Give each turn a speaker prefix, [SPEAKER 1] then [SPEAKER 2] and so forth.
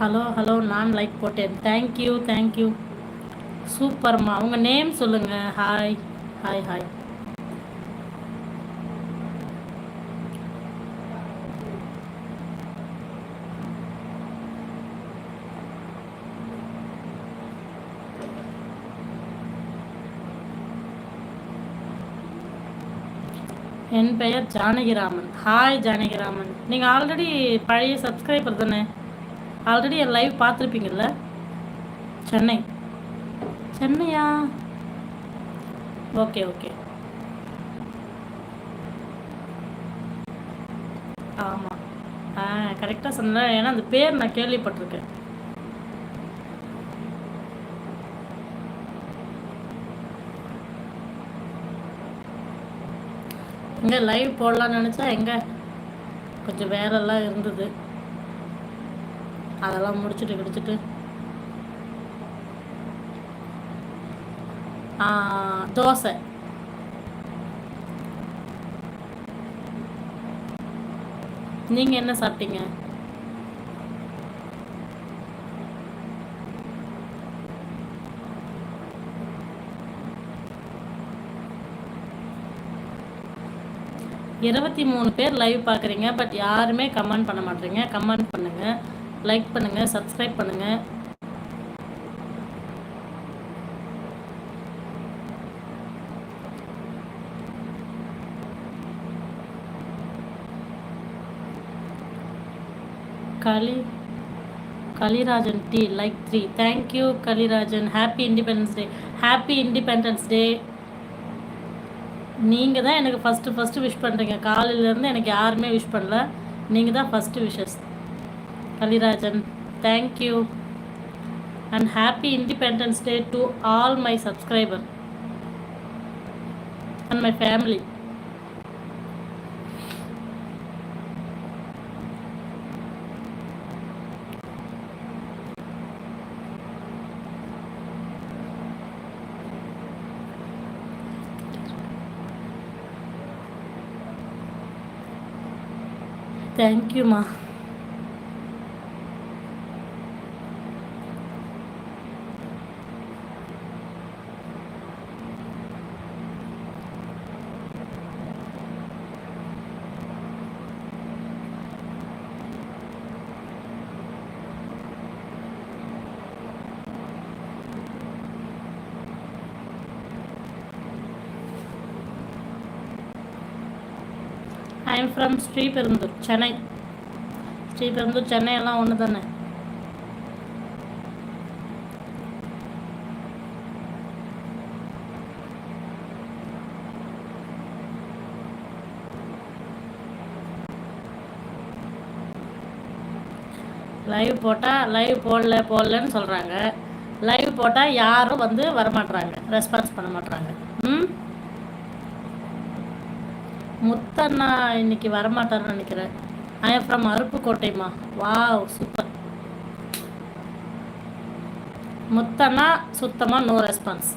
[SPEAKER 1] Hello hello நான் like போட்டேன். Thank you thank you சூப்பர்மா. உங்கள் நேம் சொல்லுங்கள் ஹாய் ஹாய் ஹாய் என் பெயர் ஜானகிராமன். ஹாய் ஜானகிராமன். நீங்கள் ஆல்ரெடி பழைய சப்ஸ்கிரைபர் தானே? ஆல்ரெடி என் லைவ் பார்த்துருப்பீங்கள்ல சென்னை. சென்னையா? ஓகே ஓகே ஆமாம் ஆ கரெக்டாக சொன்னேன். ஏன்னா அந்த பேர் நான் கேள்விப்பட்டிருக்கேன். எங்கே லைவ் போடலான்னு நினச்சா எங்கே? கொஞ்சம் வேலைலாம் இருந்தது. அதெல்லாம் முடிச்சுட்டு கிடிச்சிட்டு தோசை. நீங்கள் என்ன சாப்பிட்டீங்க? இருபத்தி மூணு பேர் லைவ் பார்க்குறீங்க பட் யாருமே கமெண்ட் பண்ண மாட்டேறீங்க கமெண்ட் பண்ணுங்கள் லைக் பண்ணுங்கள் சப்ஸ்கிரைப் பண்ணுங்கள் களி Kalirajan D like three thank you Kalirajan happy independence day happy independence day நீங்கள் தான் எனக்கு ஃபஸ்ட்டு ஃபஸ்ட்டு விஷ் பண்ணுறீங்க காலையிலேருந்து எனக்கு யாருமே விஷ் பண்ணல. நீங்கள் தான் first wishes Kalirajan. Thank you. And happy Independence Day to all my subscribers and my family. Thank you, Ma. I am from Sriperumbudur Chennai Sriperumbudur Chennai எல்லாம் ஒன்று தானே லைவ் போட்டால் லைவ் போடல போடலன்னு சொல்கிறாங்க லைவ் போட்டால் யாரும் வந்து வரமாட்றாங்க ரெஸ்பான்ஸ் பண்ண மாட்றாங்க. ம்? முத்தண்ணா இன்னைக்கு வரமாட்டார்னு நினைக்கிறேன். ஐ எம் ஃப்ரம் அருப்புக்கோட்டைமா வாவ் சூப்பர் முத்தண்ணா சுத்தமாக நோ ரெஸ்பான்ஸ்